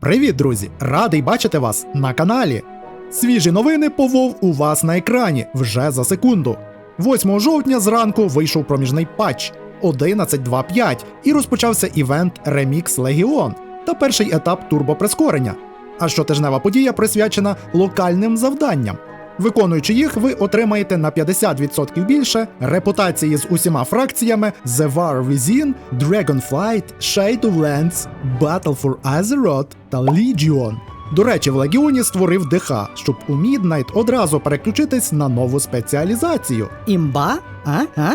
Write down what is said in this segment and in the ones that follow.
Привіт, друзі! Радий бачити вас на каналі. Свіжі новини по WoW у вас на екрані вже за секунду. 8 жовтня зранку вийшов проміжний патч 11.2.5 і розпочався івент Remix Legion та перший етап турбоприскорення. А щотижнева подія присвячена локальним завданням. Виконуючи їх, ви отримаєте на 50% більше репутації з усіма фракціями The War Within, Dragonflight, Shade of Lands, Battle for Azeroth та Legion. До речі, в Легіоні створив ДХ, щоб у Midnight одразу переключитись на нову спеціалізацію. Імба? А? А?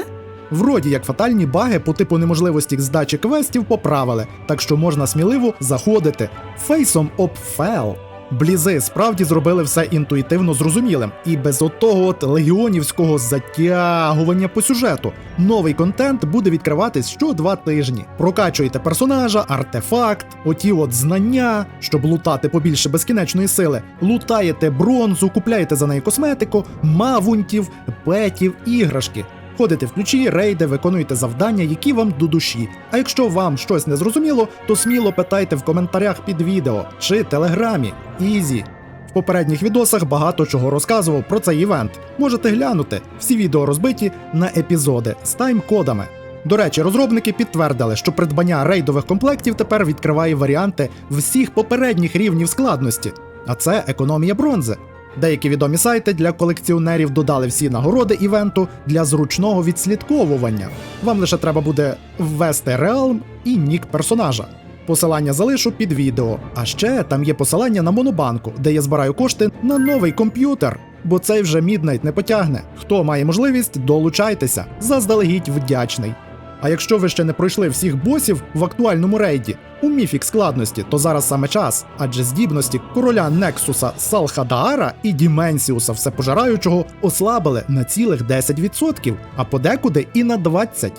Вроді як фатальні баги по типу неможливості здачі квестів поправили, так що можна сміливо заходити. Фейсом об фел. Блізи справді зробили все інтуїтивно зрозумілим, і без отого от легіонівського затягування по сюжету. Новий контент буде відкриватись що два тижні. Прокачуєте персонажа, артефакт, оті от знання, щоб лутати побільше безкінечної сили. Лутаєте бронзу, купляєте за неї косметику, мавунтів, петів, іграшки. Ходите в ключі, рейди, виконуєте завдання, які вам до душі. А якщо вам щось не зрозуміло, то сміло питайте в коментарях під відео чи телеграмі. Ізі. В попередніх відосах багато чого розказував про цей івент. Можете глянути. Всі відео розбиті на епізоди з тайм-кодами. До речі, розробники підтвердили, що придбання рейдових комплектів тепер відкриває варіанти всіх попередніх рівнів складності, а це економія бронзи. Деякі відомі сайти для колекціонерів додали всі нагороди івенту для зручного відслідковування. Вам лише треба буде ввести реалм і нік персонажа. Посилання залишу під відео. А ще там є посилання на монобанку, де я збираю кошти на новий комп'ютер, бо цей вже Midnight не потягне. Хто має можливість, долучайтеся. Заздалегідь вдячний. А якщо ви ще не пройшли всіх босів в актуальному рейді у міфік складності, то зараз саме час, адже здібності короля Нексуса Салхадаара і Діменсіуса Всепожираючого ослабили на цілих 10%, а подекуди і на 20%.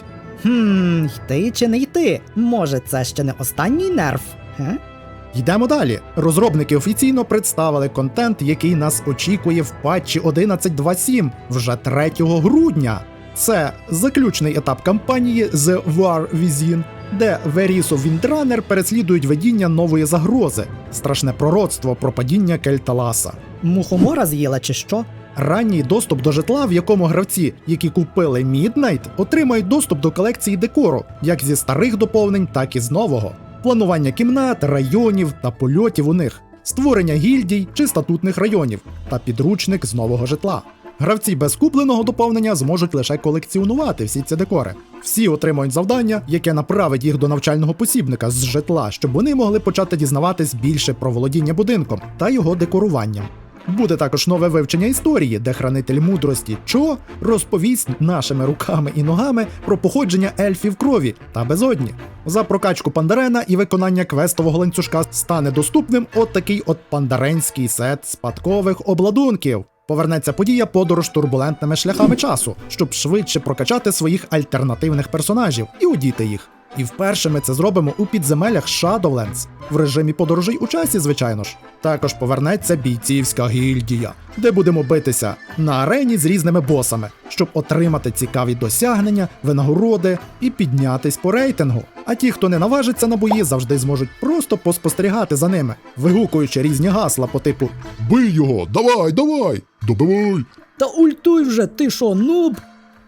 Хм, йти чи не йти? Може, це ще не останній нерв? Ге? Йдемо далі. Розробники офіційно представили контент, який нас очікує в патчі 11.2.7 вже 3 грудня. Це заключний етап кампанії The War Within, де Верісо Віндранер переслідують видіння нової загрози, страшне пророцтво про падіння Кельталаса. Мухомора з'їла чи що? Ранній доступ до житла, в якому гравці, які купили Midnight, отримають доступ до колекції декору, як зі старих доповнень, так і з нового, планування кімнат, районів та польотів у них, створення гільдій чи статутних районів та підручник з нового житла. Гравці без купленого доповнення зможуть лише колекціонувати всі ці декори. Всі отримують завдання, яке направить їх до навчального посібника з житла, щоб вони могли почати дізнаватись більше про володіння будинком та його декоруванням. Буде також нове вивчення історії, де хранитель мудрості Чо розповість нашими руками і ногами про походження ельфів крові та безодні. За прокачку пандарена і виконання квестового ланцюжка стане доступним от такий от пандаренський сет спадкових обладунків. Повернеться подія подорож турбулентними шляхами часу, щоб швидше прокачати своїх альтернативних персонажів і одіти їх. І вперше ми це зробимо у підземеллях Shadowlands, в режимі подорожей у часі, звичайно ж. Також повернеться бійцівська гільдія, де будемо битися на арені з різними босами, щоб отримати цікаві досягнення, винагороди і піднятись по рейтингу. А ті, хто не наважиться на бої, завжди зможуть просто поспостерігати за ними, вигукуючи різні гасла по типу Бий його! Давай, давай! Добивай! Та ультуй вже, ти що, нуб?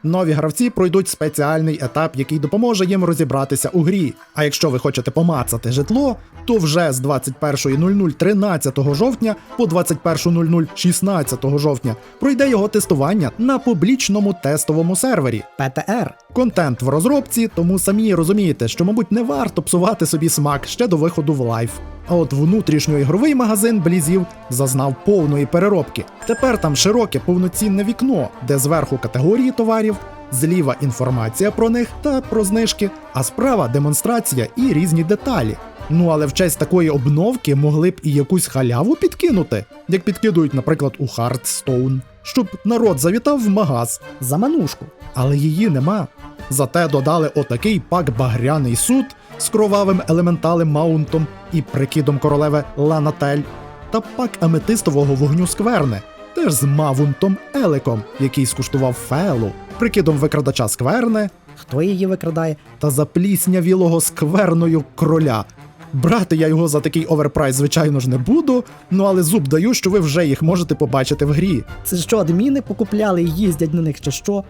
Нові гравці пройдуть спеціальний етап, який допоможе їм розібратися у грі. А якщо ви хочете помацати житло, то вже з 21.00 13 жовтня по 21.00 16 жовтня пройде його тестування на публічному тестовому сервері. ПТР. Контент в розробці, тому самі розумієте, що, мабуть, не варто псувати собі смак ще до виходу в лайф. А от внутрішньоігровий магазин блізів зазнав повної переробки. Тепер там широке повноцінне вікно, де зверху категорії товарів, зліва інформація про них та про знижки, а справа демонстрація і різні деталі. Ну але в честь такої обновки могли б і якусь халяву підкинути, як підкидують, наприклад, у Hearthstone, щоб народ завітав в магаз, За манушку. але її нема. Зате додали отакий пак багряний суд з кровавим елементалем маунтом і прикидом королеви Ланатель, та пак аметистового вогню скверни, теж з мавунтом Елеком, який скуштував фелу, прикидом викрадача скверни Хто її викрадає? та запліснявілого скверною кроля. Брати я його за такий оверпрайс, звичайно ж, не буду, ну але зуб даю, що ви вже їх можете побачити в грі. Це що, адміни покупляли і їздять на них чи що?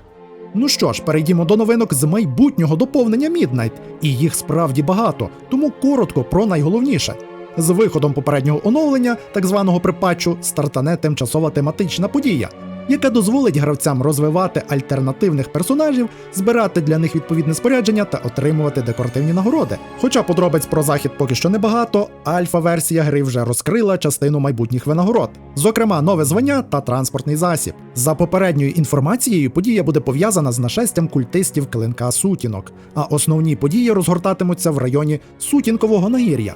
Ну що ж, перейдімо до новинок з майбутнього доповнення Міднайт, І їх справді багато, тому коротко про найголовніше. З виходом попереднього оновлення, так званого припатчу, стартане тимчасова тематична подія, яка дозволить гравцям розвивати альтернативних персонажів, збирати для них відповідне спорядження та отримувати декоративні нагороди. Хоча подробиць про захід поки що небагато, альфа-версія гри вже розкрила частину майбутніх винагород, зокрема, нове звання та транспортний засіб. За попередньою інформацією, подія буде пов'язана з нашестям культистів клинка сутінок, а основні події розгортатимуться в районі Сутінкового нагір'я.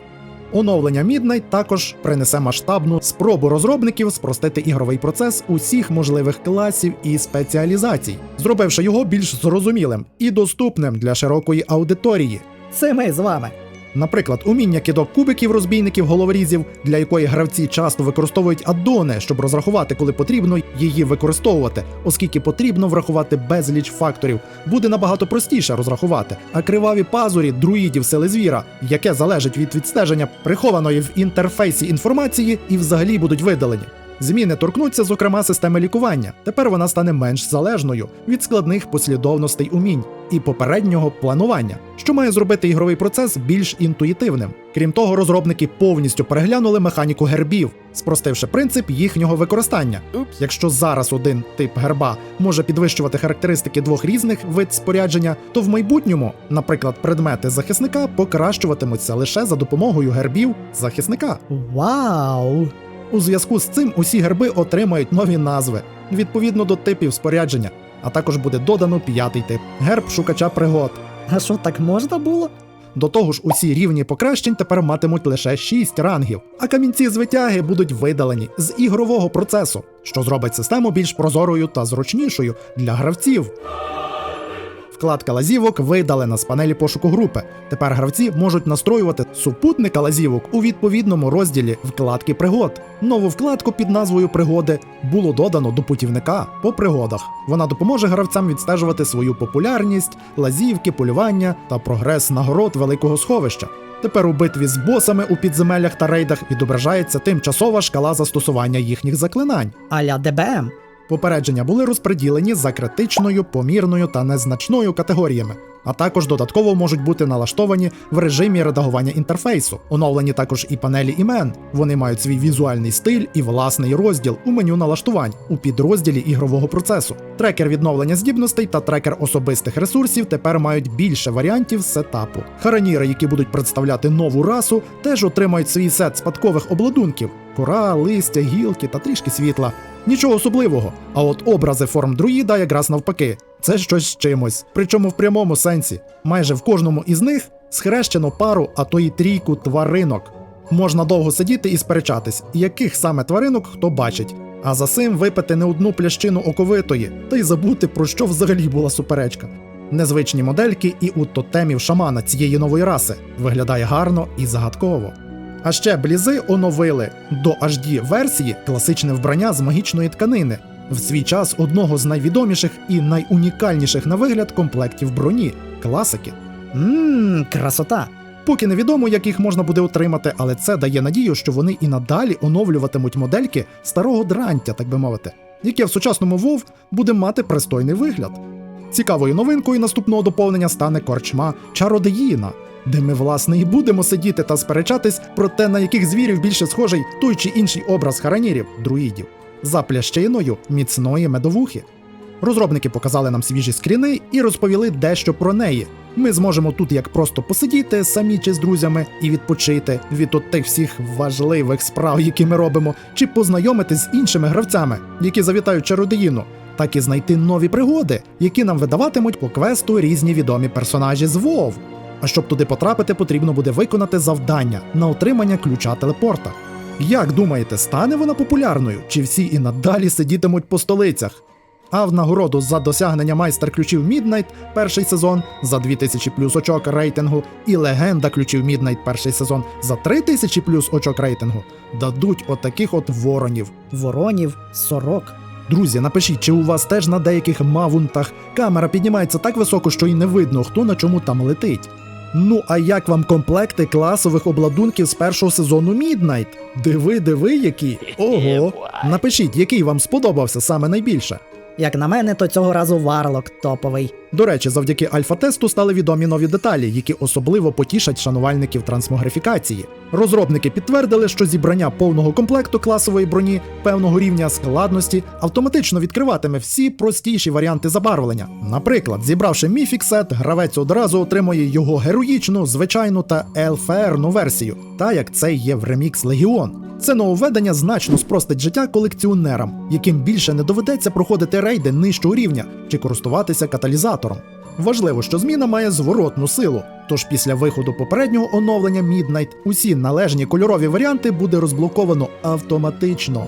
Оновлення Midnight також принесе масштабну спробу розробників спростити ігровий процес усіх можливих класів і спеціалізацій, зробивши його більш зрозумілим і доступним для широкої аудиторії. Це ми з вами. Наприклад, уміння кидок кубиків розбійників головорізів, для якої гравці часто використовують аддони, щоб розрахувати, коли потрібно її використовувати, оскільки потрібно врахувати безліч факторів, буде набагато простіше розрахувати. А криваві пазурі друїдів сили звіра, яке залежить від відстеження прихованої в інтерфейсі інформації, і взагалі будуть видалені. Зміни торкнуться, зокрема, системи лікування. Тепер вона стане менш залежною від складних послідовностей умінь і попереднього планування, що має зробити ігровий процес більш інтуїтивним. Крім того, розробники повністю переглянули механіку гербів, спростивши принцип їхнього використання. Якщо зараз один тип герба може підвищувати характеристики двох різних вид спорядження, то в майбутньому, наприклад, предмети захисника покращуватимуться лише за допомогою гербів захисника. Вау! У зв'язку з цим усі герби отримають нові назви відповідно до типів спорядження, а також буде додано п'ятий тип герб шукача пригод. А що так можна було? До того ж, усі рівні покращень тепер матимуть лише 6 рангів, а камінці з витяги будуть видалені з ігрового процесу, що зробить систему більш прозорою та зручнішою для гравців. Вкладка лазівок видалена з панелі пошуку групи. Тепер гравці можуть настроювати супутника лазівок у відповідному розділі вкладки пригод. Нову вкладку під назвою Пригоди було додано до путівника по пригодах. Вона допоможе гравцям відстежувати свою популярність, лазівки, полювання та прогрес нагород великого сховища. Тепер у битві з босами у підземеллях та рейдах відображається тимчасова шкала застосування їхніх заклинань. Аля ДБМ. Попередження були розподілені за критичною, помірною та незначною категоріями, а також додатково можуть бути налаштовані в режимі редагування інтерфейсу. Оновлені також і панелі імен. Вони мають свій візуальний стиль і власний розділ у меню налаштувань у підрозділі ігрового процесу. Трекер відновлення здібностей та трекер особистих ресурсів тепер мають більше варіантів сетапу. Хараніри, які будуть представляти нову расу, теж отримають свій сет спадкових обладунків: кора, листя, гілки та трішки світла. Нічого особливого. А от образи форм друїда якраз навпаки. Це щось з чимось. Причому в прямому сенсі. Майже в кожному із них схрещено пару, а то й трійку тваринок. Можна довго сидіти і сперечатись, яких саме тваринок хто бачить. А за цим випити не одну плящину оковитої, та й забути про що взагалі була суперечка. Незвичні модельки і у тотемів шамана цієї нової раси виглядає гарно і загадково. А ще блізи оновили до HD версії класичне вбрання з магічної тканини, в свій час одного з найвідоміших і найунікальніших на вигляд комплектів броні класики. Ммм, красота. Поки невідомо, як їх можна буде отримати, але це дає надію, що вони і надалі оновлюватимуть модельки старого дрантя, так би мовити, яке в сучасному WoW буде мати пристойний вигляд. Цікавою новинкою наступного доповнення стане корчма Чародеїна, де ми, власне, і будемо сидіти та сперечатись про те, на яких звірів більше схожий той чи інший образ харанірів, друїдів, за плящиною міцної медовухи. Розробники показали нам свіжі скріни і розповіли дещо про неї. Ми зможемо тут як просто посидіти самі чи з друзями і відпочити від от тих всіх важливих справ, які ми робимо, чи познайомитись з іншими гравцями, які завітають чародеїну, так і знайти нові пригоди, які нам видаватимуть по квесту різні відомі персонажі з WoW. А щоб туди потрапити, потрібно буде виконати завдання на отримання ключа телепорта. Як думаєте, стане вона популярною, чи всі і надалі сидітимуть по столицях? А в нагороду за досягнення майстер ключів Midnight перший сезон за 2000 плюс очок рейтингу і легенда ключів Midnight перший сезон за 3000 плюс очок рейтингу дадуть отаких от воронів. Воронів, сорок. Друзі, напишіть, чи у вас теж на деяких мавунтах камера піднімається так високо, що й не видно, хто на чому там летить. Ну а як вам комплекти класових обладунків з першого сезону Міднайт? Диви, диви, які. Ого. Напишіть, який вам сподобався саме найбільше. Як на мене, то цього разу варлок топовий. До речі, завдяки альфа-тесту стали відомі нові деталі, які особливо потішать шанувальників трансмогрифікації. Розробники підтвердили, що зібрання повного комплекту класової броні певного рівня складності автоматично відкриватиме всі простіші варіанти забарвлення. Наприклад, зібравши міфік сет, гравець одразу отримує його героїчну, звичайну та ЛФРну версію, та як це є в ремікс Легіон. Це нововведення значно спростить життя колекціонерам, яким більше не доведеться проходити рейди нижчого рівня чи користуватися каталізатором. Важливо, що зміна має зворотну силу, тож після виходу попереднього оновлення Midnight усі належні кольорові варіанти буде розблоковано автоматично.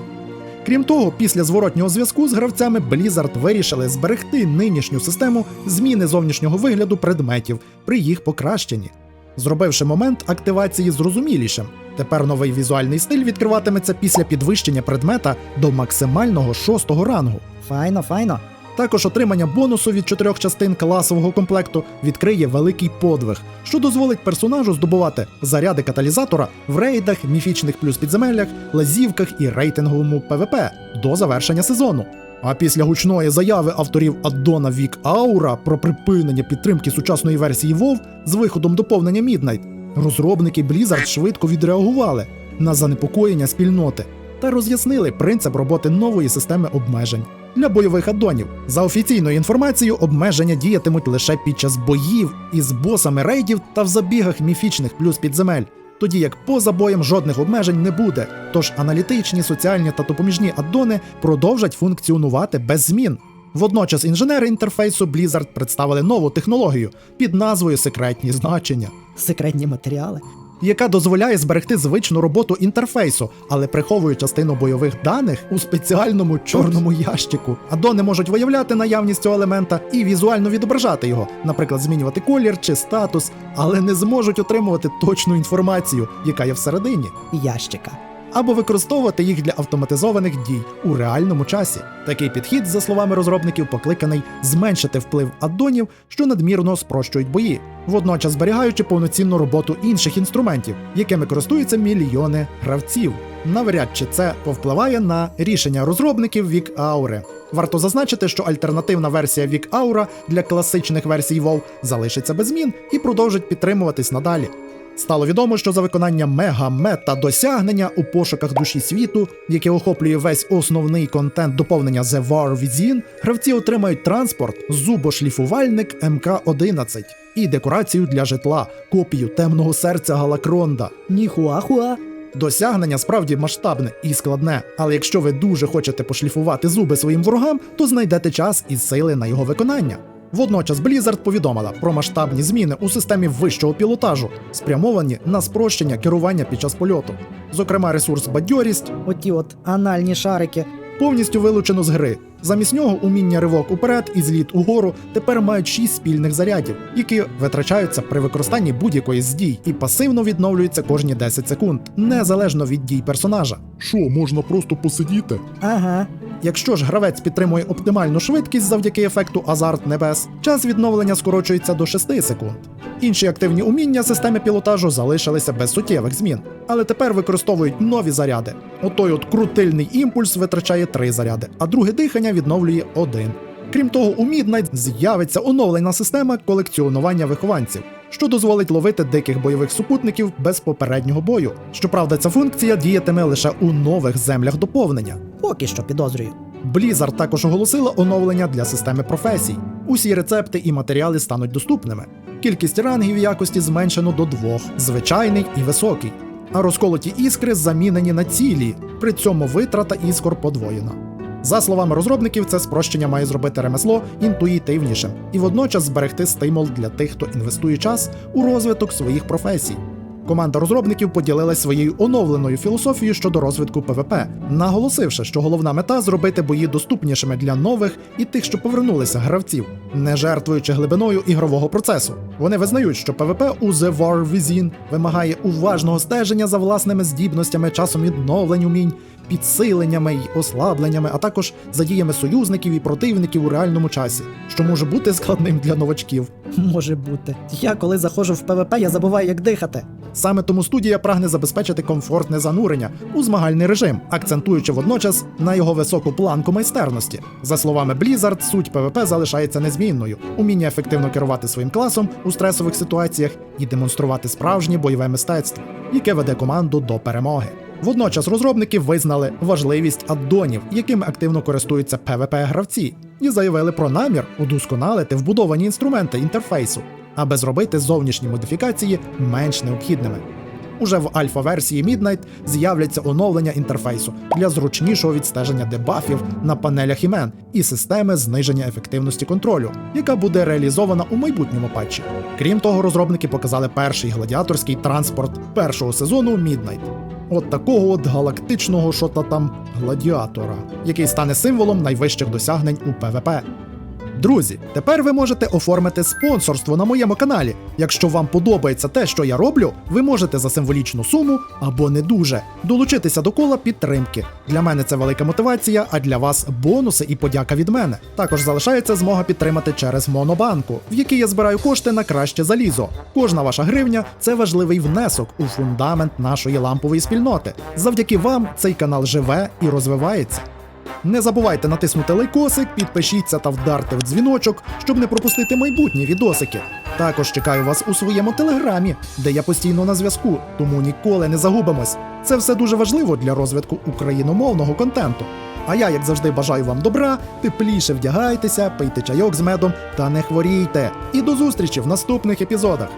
Крім того, після зворотнього зв'язку з гравцями Blizzard вирішили зберегти нинішню систему зміни зовнішнього вигляду предметів при їх покращенні, зробивши момент активації зрозумілішим. Тепер новий візуальний стиль відкриватиметься після підвищення предмета до максимального шостого рангу. Файно, файно. Також отримання бонусу від чотирьох частин класового комплекту відкриє великий подвиг, що дозволить персонажу здобувати заряди каталізатора в рейдах, міфічних плюс підземеллях, лазівках і рейтинговому ПВП до завершення сезону. А після гучної заяви авторів аддона Вік Аура про припинення підтримки сучасної версії WoW з виходом доповнення Midnight, розробники Blizzard швидко відреагували на занепокоєння спільноти та роз'яснили принцип роботи нової системи обмежень. Для бойових аддонів за офіційною інформацією, обмеження діятимуть лише під час боїв із босами рейдів та в забігах міфічних плюс підземель, тоді як поза боєм жодних обмежень не буде. Тож аналітичні, соціальні та допоміжні аддони продовжать функціонувати без змін. Водночас інженери інтерфейсу Blizzard представили нову технологію під назвою секретні значення Секретні матеріали. Яка дозволяє зберегти звичну роботу інтерфейсу, але приховує частину бойових даних у спеціальному чорному ящику. Адони можуть виявляти наявність цього елемента і візуально відображати його, наприклад, змінювати колір чи статус, але не зможуть отримувати точну інформацію, яка є всередині. Ящика. Або використовувати їх для автоматизованих дій у реальному часі. Такий підхід, за словами розробників, покликаний зменшити вплив аддонів, що надмірно спрощують бої, водночас зберігаючи повноцінну роботу інших інструментів, якими користуються мільйони гравців. Навряд чи це повпливає на рішення розробників Вік Аури. Варто зазначити, що альтернативна версія Вік Аура для класичних версій WoW залишиться без змін і продовжить підтримуватись надалі. Стало відомо, що за виконання мега-мета досягнення у пошуках душі світу, яке охоплює весь основний контент доповнення The War Within, гравці отримають транспорт, зубошліфувальник МК-11 і декорацію для житла, копію темного серця Галакронда. Ніхуахуа. Досягнення справді масштабне і складне, але якщо ви дуже хочете пошліфувати зуби своїм ворогам, то знайдете час і сили на його виконання. Водночас Blizzard повідомила про масштабні зміни у системі вищого пілотажу, спрямовані на спрощення керування під час польоту. Зокрема, ресурс бадьорість Оті от анальні шарики. повністю вилучено з гри. Замість нього уміння ривок уперед і зліт угору тепер мають 6 спільних зарядів, які витрачаються при використанні будь-якої з дій і пасивно відновлюються кожні 10 секунд, незалежно від дій персонажа. Що, можна просто посидіти? Ага. Якщо ж гравець підтримує оптимальну швидкість завдяки ефекту Азарт Небес, час відновлення скорочується до 6 секунд. Інші активні уміння системи пілотажу залишилися без суттєвих змін, але тепер використовують нові заряди. Отой от крутильний імпульс витрачає 3 заряди, а друге дихання відновлює один. Крім того, у Midnight з'явиться оновлена система колекціонування вихованців, що дозволить ловити диких бойових супутників без попереднього бою. Щоправда, ця функція діятиме лише у нових землях доповнення. Поки що підозрюю. Blizzard також оголосила оновлення для системи професій. Усі рецепти і матеріали стануть доступними. Кількість рангів якості зменшено до двох звичайний і високий. А розколоті іскри замінені на цілі, при цьому витрата іскор подвоєна. За словами розробників, це спрощення має зробити ремесло інтуїтивнішим і водночас зберегти стимул для тих, хто інвестує час у розвиток своїх професій. Команда розробників поділилась своєю оновленою філософією щодо розвитку ПВП, наголосивши, що головна мета зробити бої доступнішими для нових і тих, що повернулися гравців, не жертвуючи глибиною ігрового процесу. Вони визнають, що ПВП у The War Within вимагає уважного стеження за власними здібностями, часом відновлень умінь, підсиленнями й ослабленнями, а також за діями союзників і противників у реальному часі, що може бути складним для новачків. Може бути. Я коли заходжу в ПВП, я забуваю, як дихати. Саме тому студія прагне забезпечити комфортне занурення у змагальний режим, акцентуючи водночас на його високу планку майстерності. За словами Blizzard, суть ПВП залишається незмінною: уміння ефективно керувати своїм класом у стресових ситуаціях і демонструвати справжнє бойове мистецтво, яке веде команду до перемоги. Водночас розробники визнали важливість аддонів, якими активно користуються ПВП гравці, і заявили про намір удосконалити вбудовані інструменти інтерфейсу, аби зробити зовнішні модифікації менш необхідними. Уже в альфа-версії Midnight з'являться оновлення інтерфейсу для зручнішого відстеження дебафів на панелях імен і системи зниження ефективності контролю, яка буде реалізована у майбутньому патчі. Крім того, розробники показали перший гладіаторський транспорт першого сезону Midnight. От такого от галактичного шота там гладіатора, який стане символом найвищих досягнень у ПВП. Друзі, тепер ви можете оформити спонсорство на моєму каналі. Якщо вам подобається те, що я роблю, ви можете за символічну суму або не дуже долучитися до кола підтримки. Для мене це велика мотивація, а для вас бонуси і подяка від мене. Також залишається змога підтримати через Монобанку, в якій я збираю кошти на краще залізо. Кожна ваша гривня це важливий внесок у фундамент нашої лампової спільноти. Завдяки вам цей канал живе і розвивається. Не забувайте натиснути лайкосик, підпишіться та вдарте в дзвіночок, щоб не пропустити майбутні відосики. Також чекаю вас у своєму телеграмі, де я постійно на зв'язку, тому ніколи не загубимось. Це все дуже важливо для розвитку україномовного контенту. А я, як завжди, бажаю вам добра, тепліше вдягайтеся, пийте чайок з медом та не хворійте. І до зустрічі в наступних епізодах.